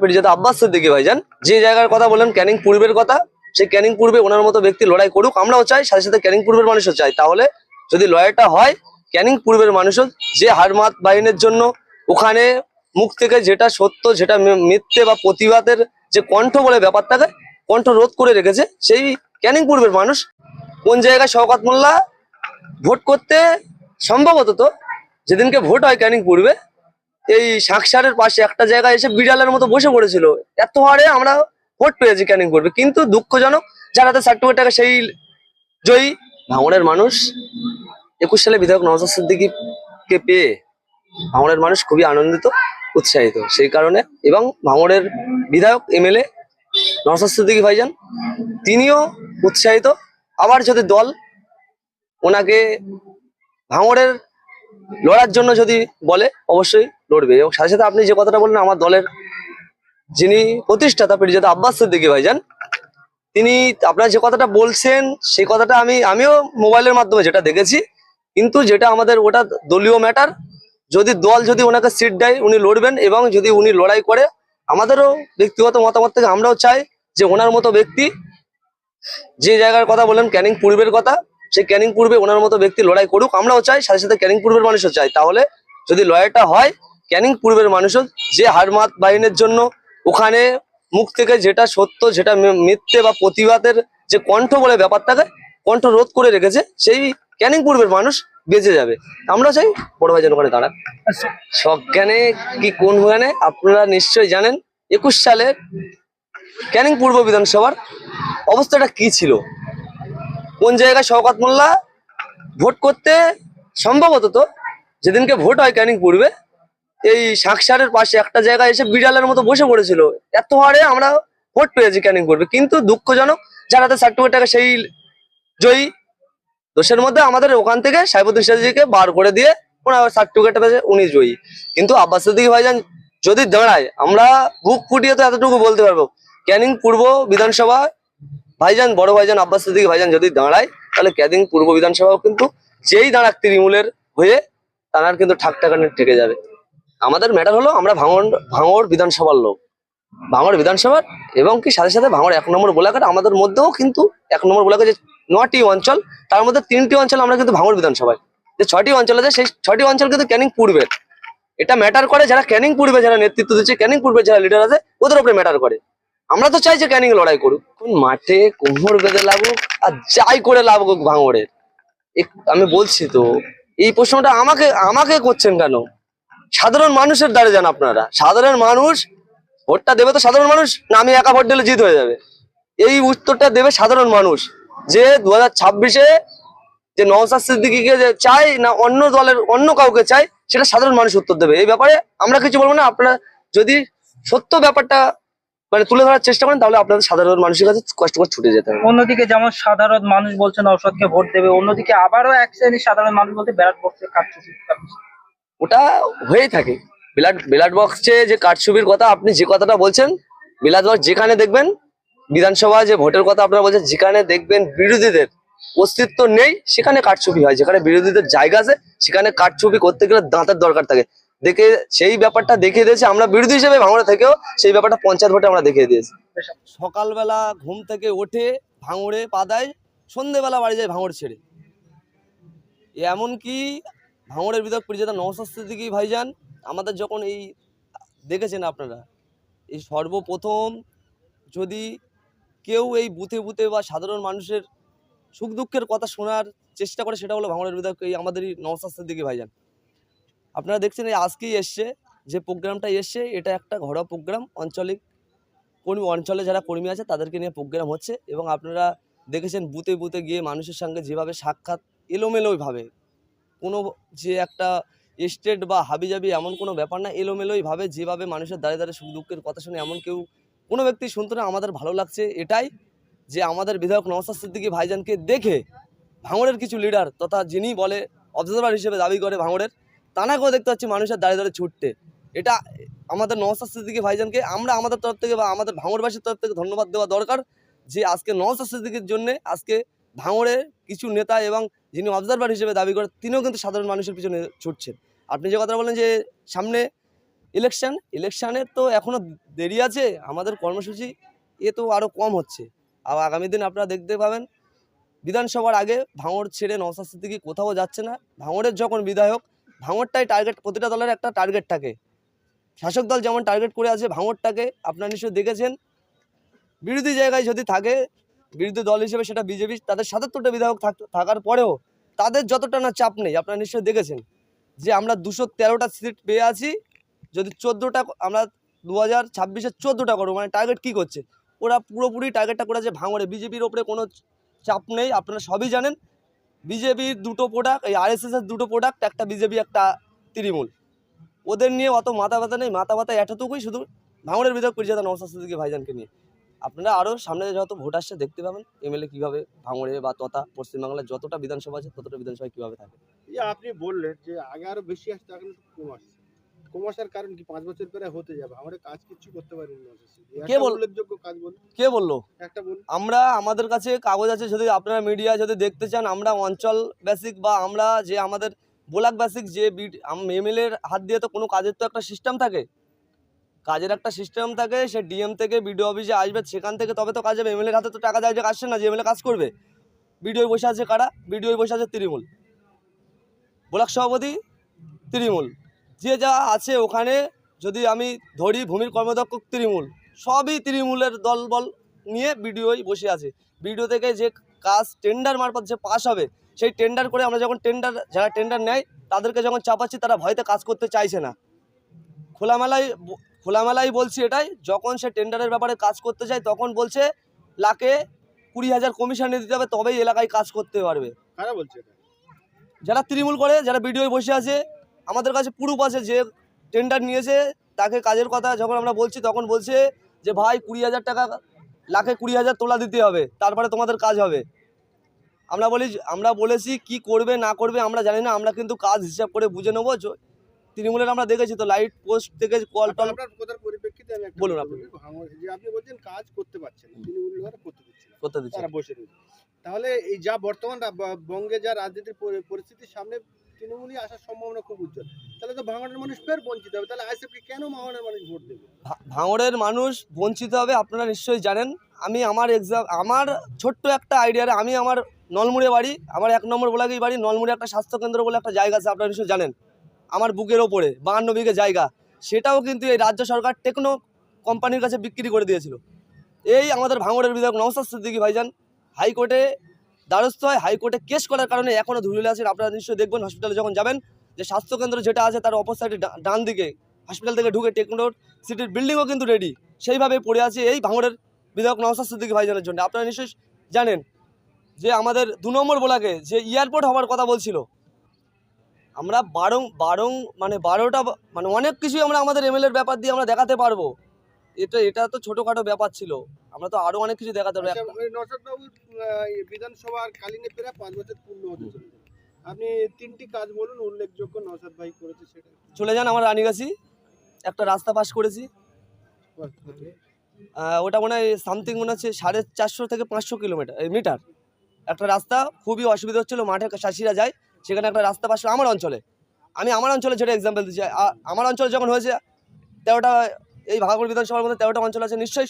মির্জাদা আব্বাস সিদ্দিকী ভাইজান, যে জায়গার কথা বললেন, ক্যানিং পূর্বের কথা, সেই ক্যানিং পূর্বে ওনার মতো ব্যক্তি লড়াই করুক, আমরাও চাই, সাথে সাথে ক্যানিং পূর্বের মানুষও চাই। তাহলে যদি লড়াইটা হয়, ক্যানিং পূর্বের মানুষও যে হারমাত বাহিনীর জন্য ওখানে মুখ থেকে যেটা সত্য, যেটা মিথ্যে বা প্রতিবাদের যে কণ্ঠ বলে ব্যাপারটাকে কণ্ঠ রোধ করে রেখেছে, সেই ক্যানিং পূর্বের মানুষ কোন জায়গায় শওকাত মোল্লা ভোট করতে সম্ভবত তো? যেদিনকে ভোট হয় ক্যানিং পূর্বে এই শাকসারের পাশে একটা জায়গায় এসে বিড়ালের মতো বসে পড়েছিল। এত হারে আমরা ভোট পেয়েছি ক্যানিং করবে। কিন্তু দুঃখজনক, যার হাতে সার্টিফিকেট টাকা সেই জয়ী ভাঙড়ের মানুষ, একুশ সালে বিধায়ক নওয়াজ সিদ্দিকীকে পেয়ে ভাঙড়ের মানুষ খুবই আনন্দিত, উৎসাহিত। সেই কারণে এবং ভাঙড়ের বিধায়ক, এমএলএ নওয়াজ সিদ্দিকী ভাইজান, তিনিও উৎসাহিত। আবার যদি দল ওনাকে ভাঙড়ের লড়ার জন্য যদি বলে, অবশ্যই লড়বে এবং সাথে সাথে আপনি যে কথাটা বললেন, আমার দলের যিনি প্রতিষ্ঠাতা পিরিজাদা আব্বাস সিদ্দিকী ভাইজান, তিনি আপনার যে কথাটা বলছেন, সেই কথাটা আমি, আমিও মোবাইলের মাধ্যমে যেটা দেখেছি। কিন্তু যেটা আমাদের, ওটা দলীয় ম্যাটার। যদি দল যদি ওনাকে সিট দেয়, উনি লড়বেন এবং যদি উনি লড়াই করে, আমাদেরও ব্যক্তিগত মতামত থেকে আমরাও চাই যে ওনার মতো ব্যক্তি, যে জায়গার কথা বললেন ক্যানিং পূর্বের কথা সেই ক্যানিং পূর্বে ওনার মতো ব্যক্তি লড়াই করুক, আমরাও চাই, সাথে সাথে ক্যানিং পূর্বের মানুষও চাই। তাহলে যদি লড়াইটা হয় ক্যানিং পূর্বের মানুষও যে হারমাত বাহিনীর জন্য ওখানে মুখ থেকে যেটা সত্য, যেটা মিথ্যে বা প্রতিবাদের যে কণ্ঠ বলে ব্যাপারটাকে কণ্ঠ রোধ করে রেখেছে, সেই ক্যানিং পূর্বের মানুষ বেঁচে যাবে। আমরা চাই বড় ভাই যেন ওখানে দাঁড়ান সজ্ঞানে কি কোন গানে আপনারা নিশ্চয়ই জানেন, একুশ সালের ক্যানিং পূর্ব বিধানসভার অবস্থাটা কি ছিল? কোন জায়গায় শওকাত মোল্লা ভোট করতে সম্ভবত তো? যেদিনকে ভোট হয় ক্যানিং পূর্বে এই শাকসারের পাশে একটা জায়গায় এসে বিড়ালের মতো বসে পড়েছিল। এত হারে আমরা ভোট পেয়েছি ক্যানিং করবে? কিন্তু দুঃখজনক, যারা হাতে সার্টিফিকেট টাকা সেই জয়ী, দোষের মধ্যে আমাদের ওখান থেকে সাইবুদ্দিন সাজিকে বার করে দিয়ে ওনার সার্টিফিকেট পেয়েছে, উনি জয়ী। কিন্তু আব্বাস সিদ্দিকী ভাইজান যদি দাঁড়ায়, আমরা বুক ফুটিয়ে তো এতটুকু বলতে পারব, ক্যানিং পূর্ব বিধানসভা ভাইজান, বড় ভাইজান আব্বাস সিদ্দিকী ভাইজান যদি দাঁড়ায়, তাহলে ক্যানিং পূর্ব বিধানসভাও কিন্তু যেই দাঁড়াক তৃণমূলের হয়ে, তার কিন্তু ঠাক ঠাকানি ঠেকে যাবে। আমাদের ম্যাটার হলো আমরা ভাঙড় ভাঙড় বিধানসভার লোক। ভাঙড় বিধানসভার এবং কি সাথে সাথে ভাঙড় এক নম্বর গোলাঘাট আমাদের মধ্যেও কিন্তু এক নম্বর গোলাঘাট যে নটি অঞ্চল, তার মধ্যে তিনটি অঞ্চল আমরা কিন্তু ভাঙড় বিধানসভায়। যে ছটি অঞ্চল আছে, সেই ছটি অঞ্চল কিন্তু ক্যানিং পূর্বের এটা ম্যাটার করে যারা ক্যানিং পূর্বে যারা নেতৃত্ব দিচ্ছে ক্যানিং পূর্বে যারা লিডার আছে, ওদের উপরে ম্যাটার করে। আমরা তো চাই যে ক্যানিং লড়াই করুক। মাঠে কোমর বেঁধে লাগুক আর যাই করে লাগুক ভাঙড়ের। আমি বলছি তো, এই প্রশ্নটা আমাকে আমাকে করছেন কেন? সাধারণ মানুষের দ্বারে যান আপনারা। সাধারণ মানুষ, ভোটটা দেবে তো সাধারণ মানুষ, না আমি একা ভোট দিলে জিত হয়ে যাবে। এই উত্তরটা দেবে সাধারণ মানুষ, যে দু হাজার ছাব্বিশে যে নওসাদ সিদ্দিকিকে যে চাই না অন্য দলের, অন্য কাউকে চাই সেটা সাধারণ মানুষ উত্তর দেবে। এই ব্যাপারে আমরা কিছু বলব না, আপনারা যদি সত্য ব্যাপারটা মানে তুলে ধরার চেষ্টা করেন, তাহলে আপনাদের সাধারণ মানুষের কাছে কষ্ট করে ছুটে যেতে হবে। অন্যদিকে যেমন সাধারণ মানুষ বলছেন ঔষধকে ভোট দেবে, অন্যদিকে আবারও এক শ্রেণির সাধারণ মানুষ বলতে ব্যালট বক্সে কাটছে ওটা হয়েই থাকে। ব্লাড ব্লাড বক্সে যে কারচুপির কথা আপনি যে কথাটা বলছেন ব্লাড বক্স যেখানে দেখবেন, বিধানসভা যে ভোটের কথা আপনারা বলছেন, যেখানে দেখবেন বিরোধীদের অস্তিত্ব নেই, সেখানে কারচুপি হয়। যেখানে বিরোধীদের জায়গা আছে, সেখানে কারচুপি করতে গেলে দাঁতের দরকার থাকে। দেখে, সেই ব্যাপারটা দেখিয়ে দিয়েছে। আমরা বিরোধী হিসেবে ভাঙড়া থেকেও সেই ব্যাপারটা পঞ্চায়েত ভোটে আমরা দেখিয়ে দিয়েছি। সকালবেলা ঘুম থেকে ওঠে, ভাঙড়ে পা দেয় সন্ধেবেলা বাড়ি যায় ভাঙড় ছেড়ে। এমনকি ভাঙড়ের বিধায়ক পরিচালক নওসাদ সিদ্দিকী ভাইজান, আমাদের যখন এই দেখেছেন আপনারা, এই সর্বপ্রথম যদি কেউ এই বুথে বুথে বা সাধারণ মানুষের সুখ দুঃখের কথা শোনার চেষ্টা করে, সেটা হলো ভাঙড়ের বিধায়ক এই আমাদেরই নওসাদ সিদ্দিকী ভাইজান। আপনারা দেখছেন এই আজকেই এসছে, যে প্রোগ্রামটা এসছে, এটা একটা ঘরোয়া প্রোগ্রাম আঞ্চলিক কর্মী, অঞ্চলে যারা কর্মী আছে, তাদেরকে নিয়ে প্রোগ্রাম হচ্ছে এবং আপনারা দেখেছেন বুথে বুথে গিয়ে মানুষের সঙ্গে যেভাবে সাক্ষাৎ এলোমেলোইভাবে কোনো যে একটা স্টেট বা হাবিজাবি এমন কোনো ব্যাপার না এলোমেলোইভাবে যেভাবে মানুষের দাঁড়িয়ে দাঁড়িয়ে সুখ দুঃখের কথা শুনে এমন কেউ কোনো ব্যক্তি শুনতো না, আমাদের ভালো লাগছে এটাই যে আমাদের বিধায়ক নওসাদ সিদ্দিকী ভাইজানকে দেখে ভাঙড়ের কিছু লিডার তথা যিনি বলে অবজারভার হিসেবে দাবি করে ভাঙড়ের তানাকেও দেখতে পাচ্ছি মানুষের দাঁড়িয়ে দাঁড়িয়ে ছুটতে। এটা আমাদের নওসাদ সিদ্দিকী ভাইজানকে আমরা আমাদের তরফ থেকে বা আমাদের ভাঙড়বাসীর তরফ থেকে ধন্যবাদ দেওয়া দরকার যে আজকে নওসাদ সিদ্দিকীর জন্যে আজকে ভাঙড়ের কিছু নেতা এবং যিনি অবজারভার হিসেবে দাবি করেন, তিনিও কিন্তু সাধারণ মানুষের পিছনে ছুটছেন। আপনি যে কথা বলেন যে সামনে ইলেকশান ইলেকশনের তো এখনও দেরি আছে, আমাদের কর্মসূচি এ তো আরও কম হচ্ছে। আর আগামী দিন আপনারা দেখতে পাবেন, বিধানসভার আগে ভাঙড় ছেড়ে নওসাদ সিদ্দিকি কোথাও যাচ্ছে না। ভাঙড়ের যখন বিধায়ক ভাঙড়টাই টার্গেট প্রতিটা দলের একটা টার্গেট থাকে। শাসক দল যেমন টার্গেট করে আছে, ভাঙড়টাকে আপনারা নিশ্চয়ই দেখেছেন। বিরোধী জায়গায় যদি থাকে বিরোধী দল হিসেবে সেটা বিজেপি, তাদের সাতাত্তরটা বিধায়ক থাক- থাকার পরেও তাদের যতটা না চাপ নেই, আপনারা নিশ্চয়ই দেখেছেন, যে আমরা দুশো তেরোটা সিট পেয়ে আছি, যদি চোদ্দোটা আমরা দু হাজার ছাব্বিশে চোদ্দোটা করব মানে টার্গেট কী করছে? ওরা পুরোপুরি টার্গেটটা করেছে ভাঙড়ে, বিজেপির ওপরে কোনো চাপ নেই, আপনারা সবই জানেন বিজেপির দুটো প্রোডাক্ট এই আরএসএসের দুটো প্রোডাক্ট একটা বিজেপি, একটা তৃণমূল। ওদের নিয়ে অত মাথা ব্যথা নেই, মাথা ব্যথা এতটুকুই শুধু ভাঙড়ের বিধায়ক পরিচালনা নওসাদ সিদ্দিকী ভাইজানকে নিয়ে। আপনারা আরও সামনে যত ভোট আসছে দেখতে পাবেন এমএলএ কীভাবে ভাঙড়ে বা তথা পশ্চিমবাংলার যতটা বিধানসভা আছে ততটা বিধানসভায় কীভাবে থাকে এই আপনি বললেন যে আগে আরও বেশি আসছে এখন কম আসছে। কম আসার কারণ কি? পাঁচ বছর পরে হতে যাবে। আমরা কাজ কিছু করতে পারিনি কে বল- উল্লেখযোগ্য কাজ বলুন। কে বলল? একটা বলুন। আমরা আমাদের কাছে কাগজ আছে যদি আপনারা মিডিয়া যদি দেখতে চান আমরা অঞ্চল বেসিক বা আমরা যে আমাদের ব্লক বেসিক যে এমএলএর হাত দিয়ে তো কোনো কাজের তো একটা সিস্টেম থাকে। কাজের একটা সিস্টেম থাকে, সে ডিএম থেকে বিডিও অফিসে আসবে, সেখান থেকে তবে তো কাজ হবে। এমএলএর হাতে তো টাকা যায় যে আসছে না, যে এমএলএ কাজ করবে। বিডিও বসে আছে কারা? বিডিও বসে আছে তৃণমূল। ব্লক সভাপতি তৃণমূল। যে যা আছে ওখানে, যদি আমি ধরি ভূমির কর্মদক্ষ তৃণমূল, সবই তৃণমূলের দল বল নিয়ে বিডিওই বসে আছে। বিডিও থেকে যে কাজ টেন্ডার মারফত যে পাস হবে, সেই টেন্ডার করে আমরা যখন টেন্ডার যারা টেন্ডার নেয়, তাদেরকে যখন চাপাচ্ছি, তারা ভয়তে কাজ করতে চাইছে না। খোলামেলায় খোলামেলায় বলছি এটাই যখন সে টেন্ডারের ব্যাপারে কাজ করতে চায় তখন বলছে লাখে কুড়ি হাজার কমিশনে দিতে হবে তবেই এলাকায় কাজ করতে পারবে। কারা বলছে যারা তৃণমূল করে যারা বিডিও বসে আছে আমাদের কাছে প্রুফ আছে যে টেন্ডার নিয়েছে তাকে কাজের কথা যখন আমরা বলছি তখন বলছে যে ভাই কুড়ি হাজার টাকা লাখে কুড়ি হাজার তোলা দিতে হবে তারপরে তোমাদের কাজ হবে। আমরা বলি আমরা বলেছি কি করবে না করবে আমরা জানি না আমরা কিন্তু কাজ হিসাব করে বুঝে নেব তৃণমূলের আমরা দেখেছি তো লাইট পোস্ট থেকে কল টল পরিপ্রেক্ষিতে বলুন আপনি। আপনি বলছেন কাজ করতে পারছেন করতে দিচ্ছেন করতে দিচ্ছে বসে রয়েছে। তাহলে এই যা বর্তমান বঙ্গে যা রাজনীতির পরিস্থিতির সামনে তৃণমূলই আসার সম্ভাবনা খুব উজ্জ্বল। তাহলে তো ভাঙড়ের মানুষ ফের বঞ্চিত হবে। তাহলে আইসিএফকে কেন ভাঙড়ের মানুষ ভোট দেবে? ভাঙড়ের মানুষ বঞ্চিত হবে আপনারা নিশ্চয়ই জানেন। আমি আমার এক্সাম আমার ছোট্ট একটা আইডিয়ারে আমি আমার নলমুড়ে বাড়ি আমার এক নম্বর বলাগেই বাড়ি নলমুড়ে একটা স্বাস্থ্যকেন্দ্র বলে একটা জায়গা আছে আপনারা নিশ্চয়ই জানেন। আমার বুকের ওপরে, বাহান্ন বিঘে জায়গা, সেটাও কিন্তু এই রাজ্য সরকার টেকনো কোম্পানির কাছে বিক্রি করে দিয়েছিল। এই আমাদের ভাঙড়ের বিধায়ক নওসাদ সিদ্দিকী ভাইজান, হাইকোর্টে দ্বারস্থ হয়, হাইকোর্টে কেস করার কারণে এখনও ধুলে আছেন। আপনারা নিশ্চয়ই দেখবেন হসপিটালে যখন যাবেন, যে স্বাস্থ্যকেন্দ্র যেটা আছে, তার অপর সাইডে ডান দিকে হসপিটাল থেকে ঢুকে টেকনো সিটির বিল্ডিংও কিন্তু রেডি সেইভাবে পড়ে আছে এই ভাঙড়ের বিধায়ক নওসাদ সিদ্দিকী ভাইজানের জন্য। আপনারা নিশ্চয়ই জানেন যে আমাদের দু নম্বর বলাকে যে এয়ারপোর্ট হওয়ার কথা বলছিল আমরা বারং বারং মানে বারোটা মানে অনেক কিছুই আমরা আমাদের এমএলএর ব্যাপার দিয়ে আমরা দেখাতে পারব। এটা এটা তো ছোটোখাটো ব্যাপার ছিল। আমরা তো আরও অনেক কিছু দেখাতে পারব। আচ্ছা, এই বিধানসভার কালীনে প্রায় পাঁচ বছর পূর্ণ হতে চলেছে। আপনি তিনটি কাজ বলুন উল্লেখযোগ্য নওশাদ ভাই করেছে সেটা। চলে যান আমার রানীগাছি। একটা রাস্তা পাস করেছি। ওটা মনে হয় সামথিং মনে হচ্ছে সাড়ে চারশো থেকে পাঁচশো কিলোমিটার মিটার। একটা রাস্তা খুবই অসুবিধা হচ্ছিল মাঠে চাষিরা যায়। সেখানে একটা রাস্তা পাশে আমার অঞ্চলে। আমি আমার অঞ্চলে যেটা এক্সাম্পল দিচ্ছি আমার অঞ্চলে যখন হয়েছে, তেরোটা, এই ভাগাগুড় বিধানসভার মধ্যে তেরোটা অঞ্চল আছে, নিশ্চয়ই